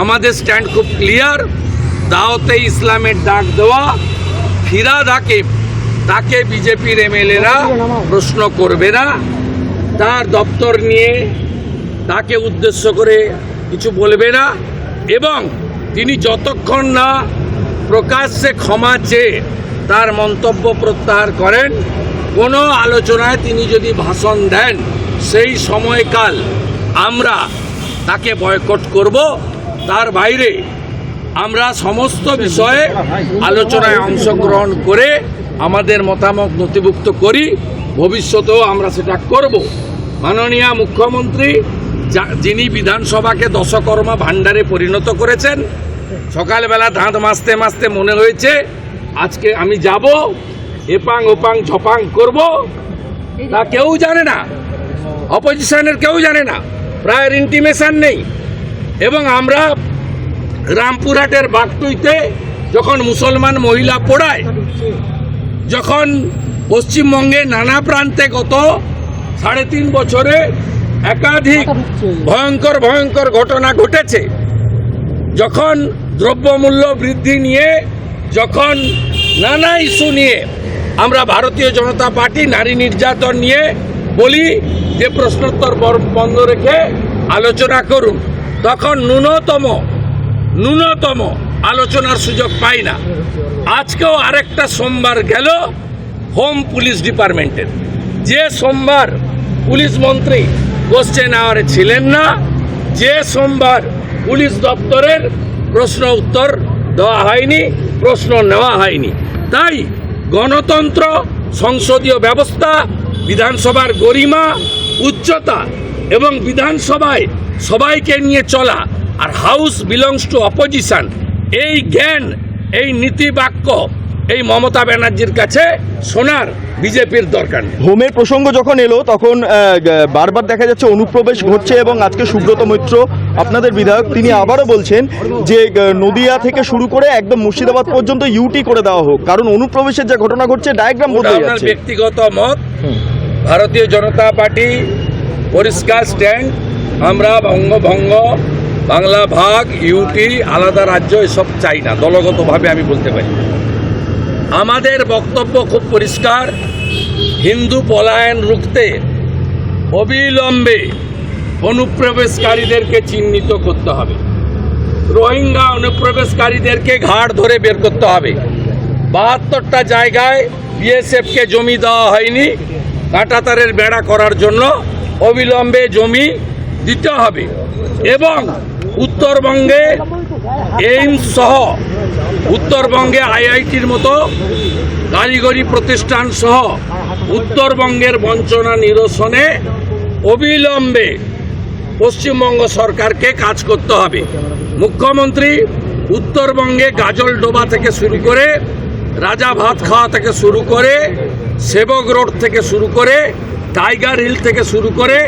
আমাদের স্ট্যান্ড খুব ক্লিয়ার দাওতে ইসলামের ডাক দেওয়া। ফিরাদ হাকিম তাকে বিজেপির এমএলএরা প্রশ্ন করবে না। তার দপ্তর নিয়ে তাকে উদ্দেশ্য করে কিছু বলবে না। এবং তিনি যতক্ষণ না প্রকাশ্যে ক্ষমা চেয়ে তার মন্তব্য প্রত্যাহার করেন, কোনো আলোচনায় তিনি যদি ভাষণ দেন, সেই সময়কাল আমরা তাকে বয়কট করব। তার বাইরে আমরা সমস্ত বিষয়ে আলোচনায় অংশগ্রহণ করে আমাদের মতামত নথিভুক্ত করি। ভবিষ্যতেও আমরা সেটা করব। মাননীয় মুখ্যমন্ত্রী যিনি বিধানসভাকে দশকর্মা ভাণ্ডারে পরিণত করেছেন, সকালবেলা দাঁত মাজতে মাসতে মনে হয়েছে, আজকে আমি যাব, এপাং ওপাং ঝপাং করব, তা কেউ জানে না। অপোজিশনের কেউ জানে না। প্রায় ইন্টিমেশন নেই। এবং আমরা রামপুরহাটের বাগটুইতে যখন মুসলমান মহিলা পড়ায়, যখন পশ্চিমবঙ্গে নানা প্রান্তে গত সাড়ে তিন বছরে একাধিক ভয়ঙ্কর ভয়ঙ্কর ঘটনা ঘটেছে, যখন দ্রব্যমূল্য বৃদ্ধি নিয়ে, যখন নানা ইস্যু নিয়ে আমরা ভারতীয় জনতা পার্টি, নারী নির্যাতন নিয়ে বলি যে প্রশ্নোত্তর বন্ধ রেখে আলোচনা করুন। তখন ন্যূনতম ন্যূনতম আলোচনার সুযোগ পাই না। আজকেও আরেকটা সোমবার গেল হোম পুলিশ ডিপার্টমেন্টের। যে সোমবার পুলিশ মন্ত্রী কোশ্চেন আওয়ারে ছিলেন না, যে সোমবার পুলিশ দপ্তরের প্রশ্ন উত্তর দেওয়া হয়নি, প্রশ্ন নেওয়া হয়নি। তাই গণতন্ত্র, সংসদীয় ব্যবস্থা, বিধানসভার গরিমা, উচ্চতা এবং বিধানসভায় সবাইকে নিয়ে চলা আর হাউস বিলংস টু অপোজিশন। এই জ্ঞান এই নীতি বাক্য এই মমতা ব্যানার্জির কাছে শোনার বিজেপির দরকার হোমের প্রসঙ্গ যখন এলো তখন বারবার দেখা যাচ্ছে অনুপ্রবেশ ঘটছে এবং আজকে সুব্রত মৈত্র আপনাদের বিধায়ক তিনি আবারও বলছেন যে নদিয়া থেকে শুরু করে একদম মুর্শিদাবাদ পর্যন্ত ইউটি করে দেওয়া হোক। কারণ অনুপ্রবেশের যে ঘটনা ঘটছে ডায়াগ্রাম বদলে আপনার যাচ্ছে। ব্যক্তিগত মত। ভারতীয় জনতা পার্টি পরিষ্কার স্ট্যান্ড আমরা বঙ্গভঙ্গ, বাংলা ভাগ ইউটি আলাদা রাজ্য, এসব চাই না। দলগতভাবে আমি বলতে পারি। আমাদের বক্তব্য খুব পরিষ্কার। হিন্দু পলায়ন রুখতে অবিলম্বে অনুপ্রবেশকারীদেরকে চিহ্নিত করতে হবে। রোহিঙ্গা অনুপ্রবেশকারীদেরকে ঘাড় ধরে বের করতে হবে। বাহাত্তরটা জায়গায় বিএসএফকে জমি দেওয়া হয়নি। কাঁটাতারের বেড়া করার জন্য অবিলম্বে জমি দিতে হবে। এবং উত্তরবঙ্গে এইমস সহ উত্তরবঙ্গে আইআইটির মতো কারিগরি প্রতিষ্ঠান সহ উত্তরবঙ্গের বঞ্চনা নিরসনে অবিলম্বে পশ্চিমবঙ্গ সরকারকে কাজ করতে হবে। মুখ্যমন্ত্রী উত্তরবঙ্গে গাজল ডোবা থেকে শুরু করে, রাজা ভাত খাওয়া থেকে শুরু করে, সেবক রোড থেকে শুরু করে, টাইগার হিল থেকে শুরু করে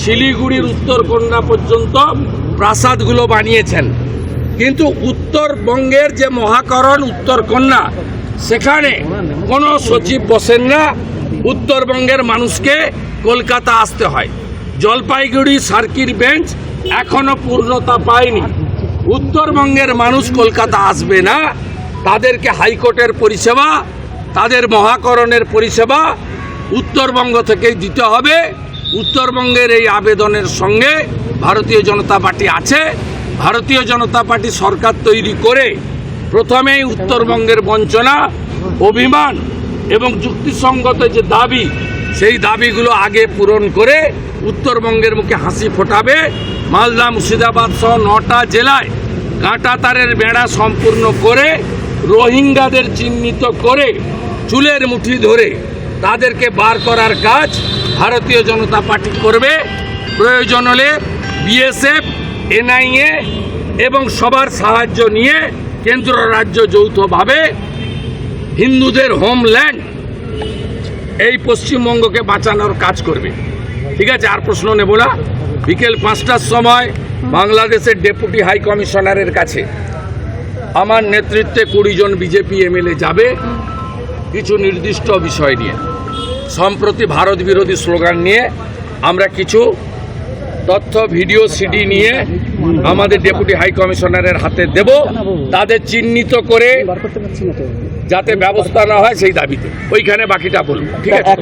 শিলিগুড়ির উত্তরকন্যা পর্যন্ত প্রাসাদগুলো বানিয়েছেন। কিন্তু উত্তরবঙ্গের যে মহাকরণ উত্তরকন্যা সেখানে কোনো সচিব বসেন না। উত্তরবঙ্গের মানুষকে কলকাতা আসতে হয়। জলপাইগুড়ি সার্কিট বেঞ্চ এখনও পূর্ণতা পায়নি। উত্তরবঙ্গের মানুষ কলকাতা আসবে না। তাদেরকে হাইকোর্টের পরিষেবা, তাদের মহাকরণের পরিষেবা উত্তরবঙ্গ থেকেই দিতে হবে। উত্তরবঙ্গের এই আবেদনের সঙ্গে ভারতীয় জনতা পার্টি আছে। ভারতীয় জনতা পার্টি সরকার তৈরি করে প্রথমেই উত্তরবঙ্গের বঞ্চনা, অভিমান এবং যুক্তিসঙ্গত যে দাবি, সেই দাবিগুলো আগে পূরণ করে উত্তরবঙ্গের মুখে হাসি ফোটাবে। মালদা, মুর্শিদাবাদ সহ নটা জেলায় কাঁটাতারের বেড়া সম্পূর্ণ করে রোহিঙ্গাদের চিহ্নিত করে চুলের মুঠি ধরে তাদেরকে বার করার কাজ ভারতীয় জনতা পার্টি করবে। প্রয়োজন হলে বিএসএফ, এনআইএ এবং সবার সাহায্য নিয়ে কেন্দ্র রাজ্য যৌথভাবে হিন্দুদের হোমল্যান্ড এই পশ্চিমবঙ্গকে বাঁচানোর কাজ করবে। ঠিক আছে, আর প্রশ্ন নেব না। বিকেল পাঁচটার সময় বাংলাদেশের ডেপুটি হাই কমিশনারের কাছে আমার নেতৃত্বে কুড়ি জন বিজেপি এমএলএ যাবে। কিছু নির্দিষ্ট বিষয় নিয়ে। সম্প্রতি ভারত বিরোধী স্লোগান নিয়ে আমরা কিছু তথ্য ভিডিও সিডি নিয়ে আমাদের ডেপুটি হাই কমিশনারের হাতে দেব। তাদের চিহ্নিত করে যাতে ব্যবস্থা না হয় সেই দাবিতে। ওইখানে বাকিটা বলুন ঠিক আছে?